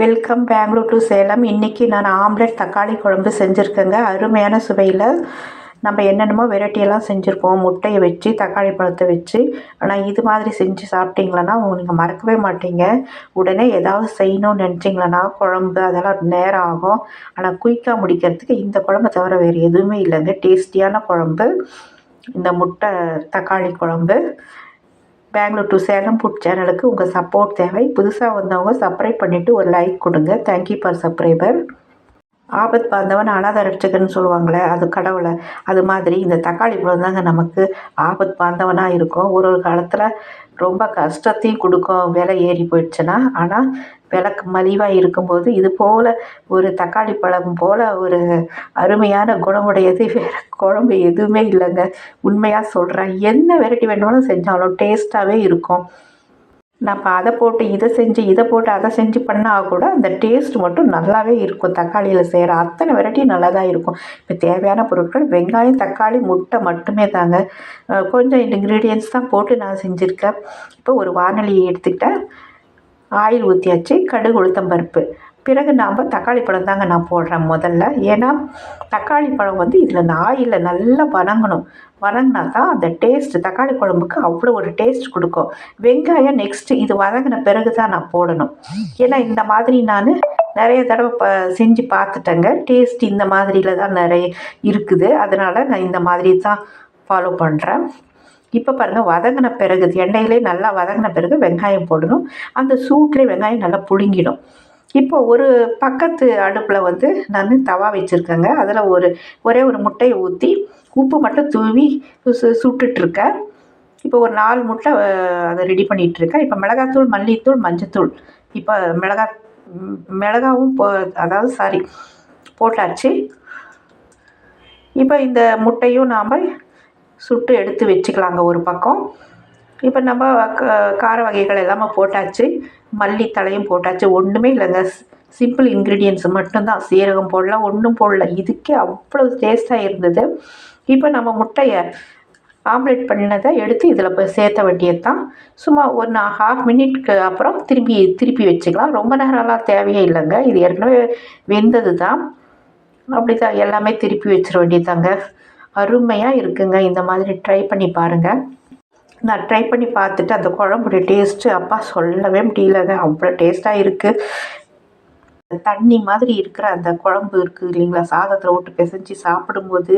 Welcome Bangalore to Salem இன்றைக்கி நான் omelette தக்காளி குழம்பு செஞ்சுருக்கேங்க. அருமையான சுவையில் நம்ம என்னென்னமோ வெரைட்டியெல்லாம் செஞ்சுருக்கோம் முட்டையை வச்சு தக்காளி பழத்தை வச்சு. ஆனால் இது மாதிரி செஞ்சு சாப்பிட்டீங்களன்னா நீங்கள் மறக்கவே மாட்டீங்க. உடனே ஏதாவது செய்யணும்னு நினச்சிங்களன்னா குழம்பு அதெல்லாம் நேரம் ஆகும். ஆனால் குயிக்காக முடிக்கிறதுக்கு இந்த குழம்பை தவிர வேறு எதுவுமே இல்லைங்க. டேஸ்டியான குழம்பு. இந்த முட்டை தக்காளி குழம்பு. பெங்களூர் டு சேலம் ஃபுட் சேனலுக்கு உங்கள் சப்போர்ட் தேவை. புதுசாக வந்தவங்க சப்ஸ்கிரைப் பண்ணிவிட்டு ஒரு லைக் கொடுங்க. தேங்க்யூ ஃபார் சப்ஸ்கிரைபர் ஆபத் பாந்தவன் அனாத ரட்சகன்னு சொல்லுவாங்களே அது கடவுளை. அது மாதிரி இந்த தக்காளி பழம் தாங்க நமக்கு ஆபத் பாந்தவனாக இருக்கும். ஒரு ஒரு காலத்தில் ரொம்ப கஷ்டத்தையும் கொடுக்கும். விலை ஏறி போயிடுச்சுன்னா ஆனால் விளக்கு மலிவாக இருக்கும்போது இது போல் ஒரு தக்காளி பழம் போல் ஒரு அருமையான குணமுடையது. வேறு குழம்பு எதுவுமே இல்லைங்க. உண்மையாக சொல்கிறேன் என்ன வெரைட்டி வேணுமாலும் செஞ்சாலும் டேஸ்ட்டாகவே இருக்கும். நம்ம அதை போட்டு இதை செஞ்சு இதை போட்டு அதை செஞ்சு பண்ணால் கூட அந்த டேஸ்ட் மட்டும் நல்லாவே இருக்கும். தக்காளியில் செய்கிற அத்தனை வெரைட்டி நல்லா தான் இருக்கும். இப்போ தேவையான பொருட்கள் வெங்காயம் தக்காளி முட்டை மட்டுமே தாங்க. கொஞ்சம் இன்க்ரீடியன்ஸ் தான் போட்டு நான் செஞ்சுருக்கேன். இப்போ ஒரு வானொலியை எடுத்துக்கிட்டேன் ஆயில் ஊற்றியாச்சு கடுகு உளுத்தம்பருப்பு பிறகு நாம் தக்காளி பழம் தாங்க நான் போடுறேன் முதல்ல. ஏன்னா தக்காளி பழம் வந்து இதில் இந்த ஆயிலில் நல்லா வணங்கணும். வணங்கினா தான் அந்த டேஸ்ட் தக்காளி குழம்புக்கு அவ்வளோ ஒரு டேஸ்ட் கொடுக்கும். வெங்காயம் நெக்ஸ்ட்டு இது வதங்கின பிறகு தான் நான் போடணும். ஏன்னா இந்த மாதிரி நான் நிறைய தடவை ப செஞ்சு பார்த்துட்டேங்க. டேஸ்ட் இந்த மாதிரியில் தான் நிறைய இருக்குது. அதனால் நான் இந்த மாதிரி தான் ஃபாலோ பண்ணுறேன் இப்போ பாருங்கள் வதங்கின பிறகு எண்ணெயிலே நல்லா வதங்கின பிறகு வெங்காயம் போடணும். அந்த சூட்லேயே வெங்காயம் நல்லா புழுங்கிடும். இப்போ ஒரு பக்கத்து அடுப்பில் வந்து நான் தவா வச்சுருக்கேங்க. அதில் ஒரு ஒரே ஒரு முட்டையை ஊற்றி உப்பு மட்டும் தூவி சு சுட்டுட்ருக்கேன். இப்போ ஒரு நாலு முட்டை அதை ரெடி பண்ணிகிட்ருக்கேன் இப்போ மிளகாத்தூள் மல்லித்தூள் மஞ்சத்தூள். இப்போ மிளகா மிளகாவும் போ அதாவது சாரி போட்டாச்சு. இப்போ இந்த முட்டையும் நாம் சுட்டு எடுத்து வச்சுக்கலாங்க ஒரு பக்கம். இப்போ நம்ம கார வகைகள் எல்லாமே போட்டாச்சு. மல்லி தலையும் போட்டாச்சு. ஒன்றுமே இல்லைங்க. சிம்பிள் இன்க்ரீடியன்ஸ் மட்டும்தான். சீரகம் போடலாம் ஒன்றும் போடல. இதுக்கே அவ்வளோ டேஸ்ட்டாக இருந்தது. இப்போ நம்ம முட்டையை ஆம்லேட் பண்ணதை எடுத்து இதில் போய் சேர்த்த வேண்டியது தான் சும்மா ஒரு ஹாஃப் மினிட்க்கு அப்புறம் திருப்பி திருப்பி வச்சுக்கலாம். ரொம்ப நேரம்லாம் தேவையே இல்லைங்க. இது ஏற்கனவே வெந்தது தான் அப்படி தான் எல்லாமே திருப்பி வச்சிட வேண்டியதாங்க அருமையாக இருக்குங்க. இந்த மாதிரி ட்ரை பண்ணி பாருங்கள் நான் ட்ரை பண்ணி பார்த்துட்டு அந்த குழம்புடைய டேஸ்ட்டு அப்பா சொல்லவே முடியலங்க. அவ்வளோ டேஸ்ட்டாக இருக்குது தண்ணி மாதிரி இருக்கிற அந்த குழம்பு இருக்குது இல்லைங்களா? சாதத்தில் விட்டு பிசைஞ்சு சாப்பிடும்போது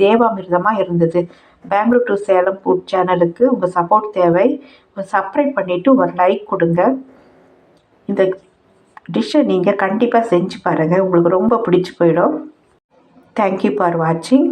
தேவாமிர்தமாக இருந்தது. பெங்களூர் டு சேலம் ஃபுட் சேனலுக்கு உங்கள் சப்போர்ட் தேவை. சப்ஸ்கிரைப் பண்ணிவிட்டு ஒரு லைக் கொடுங்க. இந்த டிஷ்ஷை நீங்கள் கண்டிப்பாக செஞ்சு பாருங்கள் உங்களுக்கு ரொம்ப பிடிச்சி போயிடும். தேங்க்யூ ஃபார் வாட்சிங்